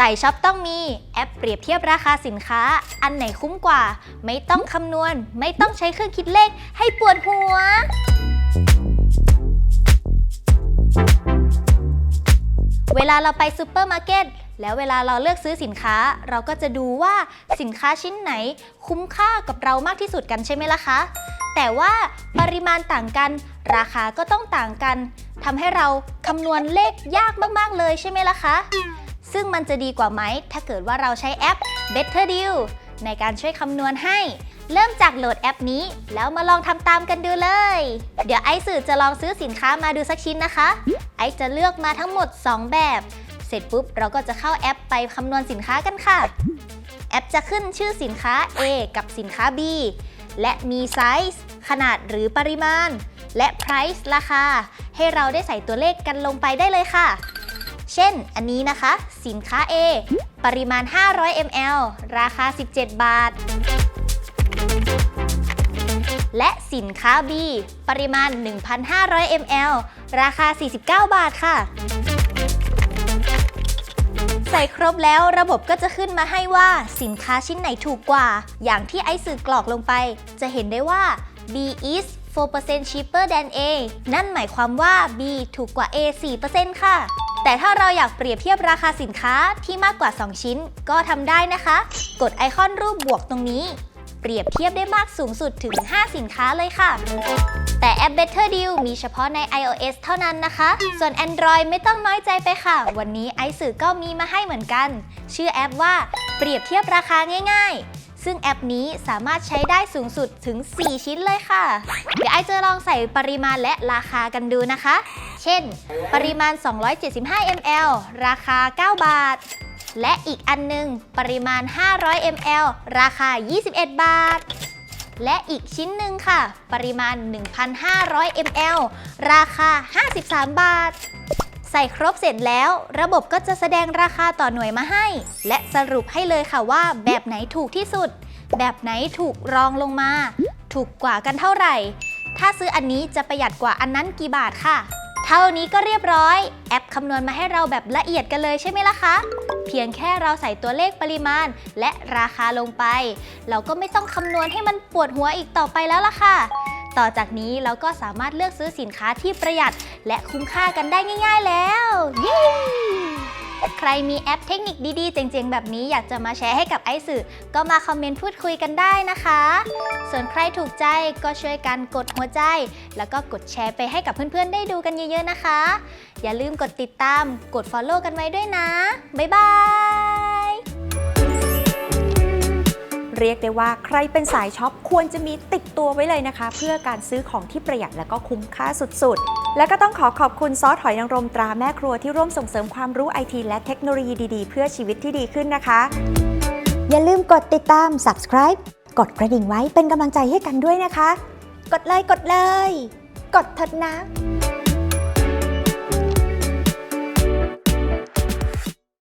ใส่ช็อปต้องมีแอปเปรียบเทียบราคาสินค้า อันไหนคุ้มกว่า ไม่ต้องคำนวณ ไม่ต้องใช้เครื่องคิดเลขให้ปวดหัวเวลาเราไปซูเปอร์มาร์เก็ตแล้วเวลาเราเลือกซื้อสินค้า เราก็จะดูว่าสินค้าชิ้นไหน คุ้มค่ากับเรามากที่สุดกันใช่ไหมล่ะคะ แต่ว่าปริมาณต่างกัน ราคาก็ต้องต่างกันทำให้เราคำนวณเลขยากมาก ๆ เลยใช่ไหมล่ะคะ ซึ่งมันจะดีกว่าไหม ถ้าเกิดว่าเราใช้แอป Better Deal ในการช่วยคำนวณให้ เริ่มจากโหลดแอปนี้ แล้วมาลองทำตามกันดูเลย เดี๋ยวไอซ์สื่อจะลองซื้อสินค้ามาดูสักชิ้นนะคะ ไอซ์จะเลือกมาทั้งหมด 2 แบบ เสร็จปุ๊บเราก็จะเข้าแอปไปคำนวณสินค้ากันค่ะ แอปจะขึ้นชื่อสินค้า A กับสินค้า B และมีไซส์ขนาดหรือปริมาณ และ price ราคา ให้เราได้ใส่ตัวเลขกันลงไปได้เลยค่ะ เช่น อันนี้นะคะ สินค้า A ปริมาณ 500 ml ราคา 17 บาท และสินค้า B ปริมาณ 1,500 ml ราคา 49 บาทค่ะใส่ครบแล้วระบบก็จะขึ้นมาให้ว่าสินค้าชิ้นไหนถูกกว่า อย่างที่ไอซ์สื่อกรอกลงไป จะเห็นได้ว่า B is 4% cheaper than A นั่นหมายความว่า B ถูกกว่า A 4%ค่ะ แต่ถ้าเราอยากเปรียบเทียบราคาสินค้าที่มากกว่า 2 ชิ้น ก็ทำได้นะคะ กดไอคอนรูปบวกตรงนี้ เปรียบเทียบได้มากสูงสุดถึง 5 สินค้าเลยค่ะ แต่แอป Better Deal มีเฉพาะใน iOS เท่านั้นนะคะ ส่วน Android ไม่ต้องน้อยใจไปค่ะ วันนี้ไอสื่อก็มีมาให้เหมือนกัน ชื่อแอปว่าเปรียบเทียบราคาง่าย ๆ ซึ่งแอปนี้สามารถใช้ได้สูงสุดถึง 4 ชิ้นเลยค่ะ เดี๋ยวไอจะลองใส่ปริมาณและราคากันดูนะคะ เช่น ปริมาณ 275 ml ราคา 9 บาท และอีกอันหนึง ปริมาณ 500 ml ราคา 21 บาท และอีกชิ้นหนึ่งค่ะ ปริมาณ 1,500 ml ราคา 53 บาท ใส่ครบเสร็จแล้ว ระบบก็จะแสดงราคาต่อหน่วยมาให้ และสรุปให้เลยค่ะว่าแบบไหนถูกที่สุด แบบไหนถูกรองลงมา ถูกกว่ากันเท่าไหร่ ถ้าซื้ออันนี้จะประหยัดกว่าอันนั้นกี่บาทค่ะ เท่านี้ก็เรียบร้อย แอปคำนวณมาให้เราแบบละเอียดกันเลยใช่ไหมล่ะคะ เพียงแค่เราใส่ตัวเลขปริมาณ และราคาลงไป เราก็ไม่ต้องคำนวณให้มันปวดหัวอีกต่อไปแล้วล่ะค่ะ ต่อจากนี้เราก็สามารถเลือกซื้อสินค้าที่ประหยัด และคุ้มค่ากันได้ง่าย ๆ แล้วเย้ใครมีแอปเทคนิคดีๆ เจ๋งๆ แบบนี้อยากจะมาแชร์ให้กับไอสื่อก็มาคอมเมนต์พูดคุยกันได้นะคะ ส่วนใครถูกใจก็ช่วยกันกดหัวใจ แล้วก็กดแชร์ไปให้กับเพื่อนๆ ได้ดูกันเยอะๆนะคะ อย่าลืมกดติดตาม กด Follow กันไว้ด้วยนะ บ๊ายบาย เรียกได้ว่าใครเป็นสายช็อปควรจะมีติดตัวไว้เลยนะคะ เพื่อการซื้อของที่ประหยัดและก็คุ้มค่าสุดๆ และก็ต้องขอขอบคุณซอสหอยนางรมตราแม่ครัวที่ร่วมส่งเสริมความรู้ไอทีและเทคโนโลยีดีๆ เพื่อชีวิตที่ดีขึ้นนะคะ อย่าลืมกดติดตาม subscribe กดกระดิ่งไว้เป็นกำลังใจให้กันด้วยนะคะ กดเลยกดเลย กดเถิดนะ